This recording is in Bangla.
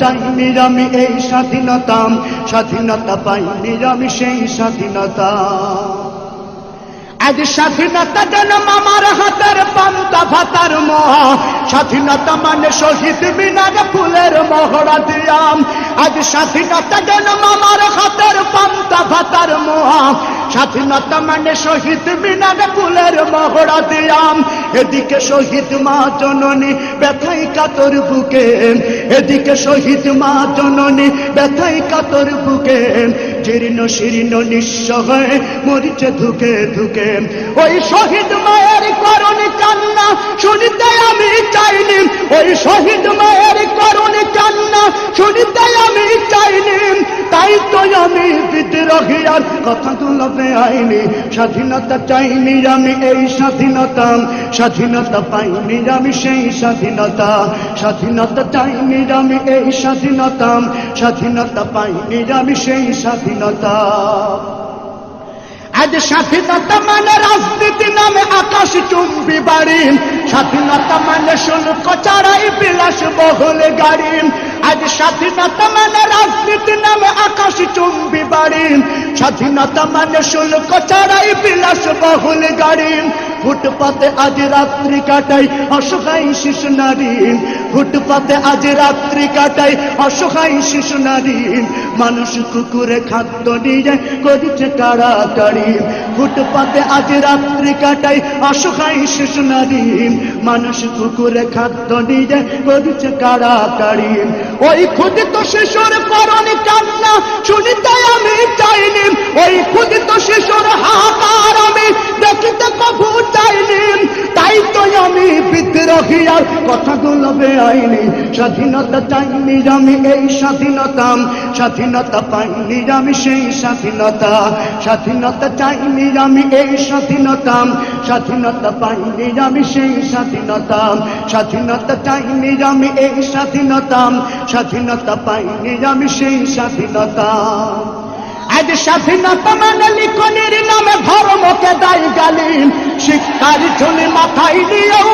চাইনি এই স্বাধীনতা স্বাধীনতা পাইনি আমি সেই স্বাধীনতা। আজ স্বাধীনতা যেন মামার হাতের পান্তা ভাতার মহ, স্বাধীনতা মানে শহীদ মিনার ফুলের মহড়া দিয়াম। আজ স্বাধীনতা যেন মামার হাতের পান্তা ভাতার মহ স্বাধীনতা মানে শহীদ মিনার ফুলের মহড়া দিয়াম। এদিকে শহীদ মা জননী ব্যথাই কাতর বুকে। এদিকে শহীদ মা জননী ব্যথাই কাতর বুকে। জীর্ণ শীর্ণ নিঃস্ব হয়ে মরিচে ধুকে ধুকে। ওই শহীদ মায়ের করণে কান্না শুনিতে আমি চাইনি। ওই শহীদ মায়ের করণে কান্না শুনিতে আমি চাইনি। তাই তো আমি বিদ্রোহী আর কথাগুলো বেআইনি স্বাধীনতা চাইনি আমি এই স্বাধীনতা। স্বাধীনতা পাইনি আমি সেই স্বাধীনতা। স্বাধীনতা চাইনি আমি এই স্বাধীনতা। স্বাধীনতা পাইনি আমি সেই স্বাধীনতা। আজ স্বাধীনতা মানে রাজনীতি নামে আকাশ চুম্বি বাড়ি। স্বাধীনতা মানে শুল্ক চারাই বিলাস বহুল গাড়ি। আজ স্বাধীনতা মানে রাজনীতি নামে আকাশ চুম্বি বাড়ি। স্বাধীনতা মানে শুল্ক চারাই বিলাস বহুল গাড়ি। ফুটপাতে আজ রাত্রি কাটাই অসহায় শিশু নারী। ফুটপাতে আজ রাত্রি কাটাই অসহায় শিশু নারী। মানুষ কুকুরে খাদ্য নিয়ে করেছে কাড়াকাড়ি ফুটপাতে আজ রাত্রি কাটাই অসহায় শিশু নারী। মানুষ কুকুরে খাদ্য নিয়ে করেছে কাড়াকাড়ি ওই ক্ষুদিত শিশুর করণে কান্না, শুনিতে চাইনি ওই ক্ষুদিত শিশুর হাহাকার আমি দেখিতে কবু চাইনি তাই তো আমি বিদ্রোহী আর কথাগুলো বেআইনি। স্বাধীনতা চাইনি আমি এই স্বাধীনতা। স্বাধীনতা পাইনি আমি সেই স্বাধীনতা। স্বাধীনতা চাইনি আমি এই স্বাধীনতা। স্বাধীনতা পাইনি আমি সেই স্বাধীনতা। স্বাধীনতা চাইনি আমি এই স্বাধীনতা। স্বাধীনতা পাইনি আমি সেই স্বাধীনতা। আজ স্বাধীনতা মানে লিখনের নামে ধর্মকে দায়ী গালিম শিক্ষার ঝুলি মাথায় নিয়েও